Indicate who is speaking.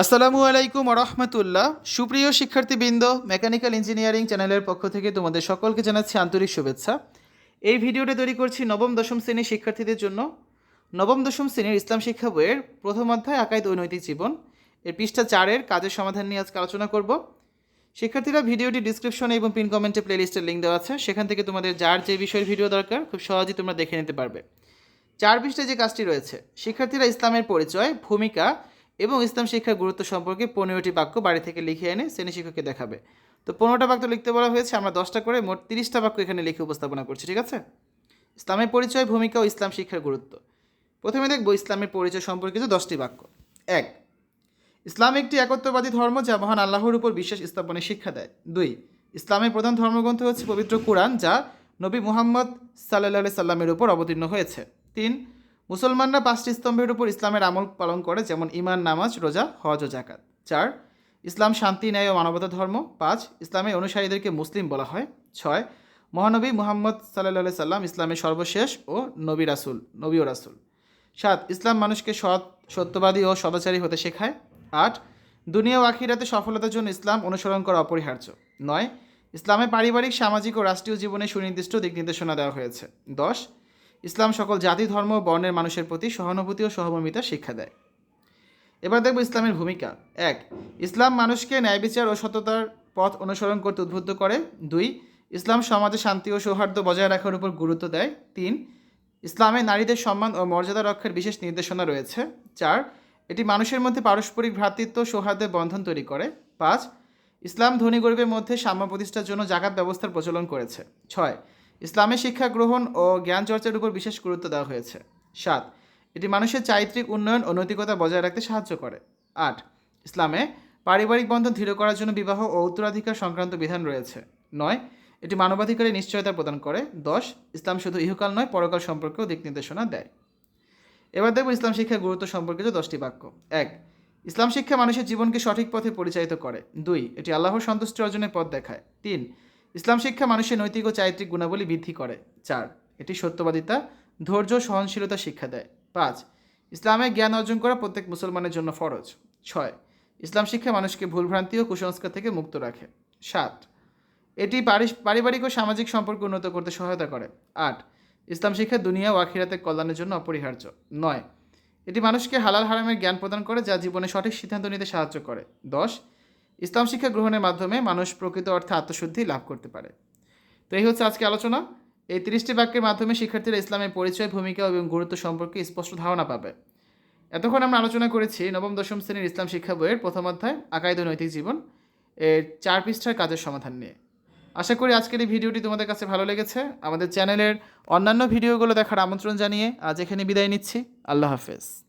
Speaker 1: আসসালামু আলাইকুম রহমতুল্লাহ সুপ্রিয় শিক্ষার্থীবৃন্দ, মেকানিক্যাল ইঞ্জিনিয়ারিং চ্যানেলের পক্ষ থেকে তোমাদের সকলকে জানাচ্ছি আন্তরিক শুভেচ্ছা। এই ভিডিওটা তৈরি করছি নবম, দশম শ্রেণির শিক্ষার্থীদের জন্য। নবম, দশম শ্রেণির ইসলাম শিক্ষা বইয়ের প্রথম অধ্যায়, আকাইদ ঐনৈতিক জীবন। এর পৃষ্ঠা চারের কাজের সমাধান নিয়ে আজকে আলোচনা করব। শিক্ষার্থীরা ভিডিওটি ডিসক্রিপশনে এবং পিন কমেন্টে প্লেলিস্টের লিঙ্ক দেওয়া আছে। সেখান থেকে তোমাদের যার যে বিষয়ের ভিডিও দরকার, খুব সহজেই তোমরা দেখে নিতে পারবে। চার পৃষ্ঠায় যে কাজটি রয়েছে, শিক্ষার্থীরা ইসলামের পরিচয়, ভূমিকা এবং ইসলাম শিক্ষার গুরুত্ব সম্পর্কে পনেরোটি বাক্য বাড়ি থেকে লিখে এনে শ্রেণি শিক্ষককে দেখাবে। তো পনেরোটা বাক্য লিখতে বলা হয়েছে, আমরা দশটা করে মোট তিরিশটা বাক্য এখানে লিখে উপস্থাপনা করছি, ঠিক আছে? ইসলামের পরিচয়, ভূমিকা ও ইসলাম শিক্ষার গুরুত্ব। প্রথমে দেখব ইসলামের পরিচয় সম্পর্কিত দশটি বাক্য। এক, ইসলাম একটি একত্ববাদী ধর্ম যা মহান আল্লাহর উপর বিশ্বাস স্থাপনের শিক্ষা দেয়। দুই, ইসলামের প্রধান ধর্মগ্রন্থ হচ্ছে পবিত্র কোরআন যা নবী মুহাম্মদ সাল্লাহ সাল্লামের উপর অবতীর্ণ হয়েছে। তিন মুসলমানরা পাঁচটি স্তম্ভের উপর ইসলামের আমল পালন করে, যেমন ইমান নামাজ, রোজা, হজ ও জাকাত চার, ইসলাম শান্তি, ন্যায় ও মানবতা ধর্ম। পাঁচ, ইসলামে অনুসারীদেরকে মুসলিম বলা হয়। ছয়, মহানবী মুহাম্মদ সাল্লাহ সাল্লাম ইসলামের সর্বশেষ ও নবী রাসুল, নবী ও রাসুল। সাত, ইসলাম মানুষকে সৎ, সত্যবাদী ও সদাচারী হতে শেখায়। আট, দুনিয়া ও আখিরাতে সফলতার জন্য ইসলাম অনুসরণ করা অপরিহার্য। নয়, ইসলামে পারিবারিক, সামাজিক ও রাষ্ট্রীয় জীবনে সুনির্দিষ্ট দিক নির্দেশনা দেওয়া হয়েছে। দশ ইসলাম সকল জাতি, ধর্ম বর্ণের মানুষের প্রতি সহানুভূতি ও সহমর্মিতা শিক্ষা দেয়। এবার দেখব ইসলামের ভূমিকা। এক, ইসলাম মানুষকে ন্যায় বিচার ও সততার পথ অনুসরণ করতে উদ্বুদ্ধ করে। দুই, ইসলাম সমাজে শান্তি ও সৌহার্দ্য বজায় রাখার উপর গুরুত্ব দেয়। তিন, ইসলামে নারীদের সম্মান ও মর্যাদা রক্ষার বিশেষ নির্দেশনা রয়েছে। চার, এটি মানুষের মধ্যে পারস্পরিক ভ্রাতৃত্ব সৌহার্দ্যের বন্ধন তৈরি করে। পাঁচ, ইসলাম ধনী গরিবের মধ্যে সাম্য প্রতিষ্ঠার জন্য জাকাত ব্যবস্থার প্রচলন করেছে। ছয় ইসলামে শিক্ষা গ্রহণ ও জ্ঞান চর্চার উপর বিশেষ গুরুত্ব দেওয়া হয়েছে। সাত, এটি মানুষের চারিত্রিক উন্নয়ন ও নৈতিকতা বজায় রাখতে সাহায্য করে। আট, ইসলামে পারিবারিক বন্ধন দৃঢ় করার জন্য বিবাহ ও উত্তরাধিকার সংক্রান্ত বিধান রয়েছে। নয়, এটি মানবাধিকারের নিশ্চয়তা প্রদান করে। দশ, ইসলাম শুধু ইহকাল নয়, পরকাল সম্পর্কেও দিক নির্দেশনা দেয়। এবার দেখব ইসলাম শিক্ষার গুরুত্ব সম্পর্কিত দশটি বাক্য। এক, ইসলাম শিক্ষা মানুষের জীবনকে সঠিক পথে পরিচালিত করে। দুই, এটি আল্লাহর সন্তুষ্টি অর্জনের পথ দেখায়। তিন ইসলাম শিক্ষা মানুষের নৈতিক ও চারিত্রিক গুণাবলী বৃদ্ধি করে। চার, এটি সত্যবাদিতা, ধৈর্য সহনশীলতা শিক্ষা দেয়। পাঁচ, ইসলামে জ্ঞান অর্জন করা প্রত্যেক মুসলমানের জন্য ফরজ। ছয়, ইসলাম শিক্ষা মানুষকে ভুলভ্রান্তি ও কুসংস্কার থেকে মুক্ত রাখে। সাত, এটি পারিবারিক ও সামাজিক সম্পর্ক উন্নত করতে সহায়তা করে। আট, ইসলাম শিক্ষা দুনিয়া ও আখিরাতের কল্যাণের জন্য অপরিহার্য। নয়, এটি মানুষকে হালাল হারামের জ্ঞান প্রদান করে যা জীবনে সঠিক সিদ্ধান্ত নিতে সাহায্য করে। দশ ইসলাম শিক্ষা গ্রহণের মাধ্যমে মানুষ প্রকৃত অর্থে আত্মশুদ্ধি লাভ করতে পারে। তো এই হচ্ছে আজকে আলোচনা। এই তিরিশটি বাক্যের মাধ্যমে শিক্ষার্থীরা ইসলামের পরিচয়, ভূমিকা এবং গুরুত্ব সম্পর্কে স্পষ্ট ধারণা পাবে। এতক্ষণ আমরা আলোচনা করেছি নবম, দশম শ্রেণির ইসলাম শিক্ষা বইয়ের প্রথম অধ্যায়, আকাইদ ও নৈতিক জীবন। এর চার পৃষ্ঠার কাজের সমাধান নিয়ে। আশা করি আজকের এই ভিডিওটি তোমাদের কাছে ভালো লেগেছে। আমাদের চ্যানেলের অন্যান্য ভিডিওগুলো দেখার আমন্ত্রণ জানিয়ে আজ এখানে বিদায় নিচ্ছি। আল্লাহ হাফেজ।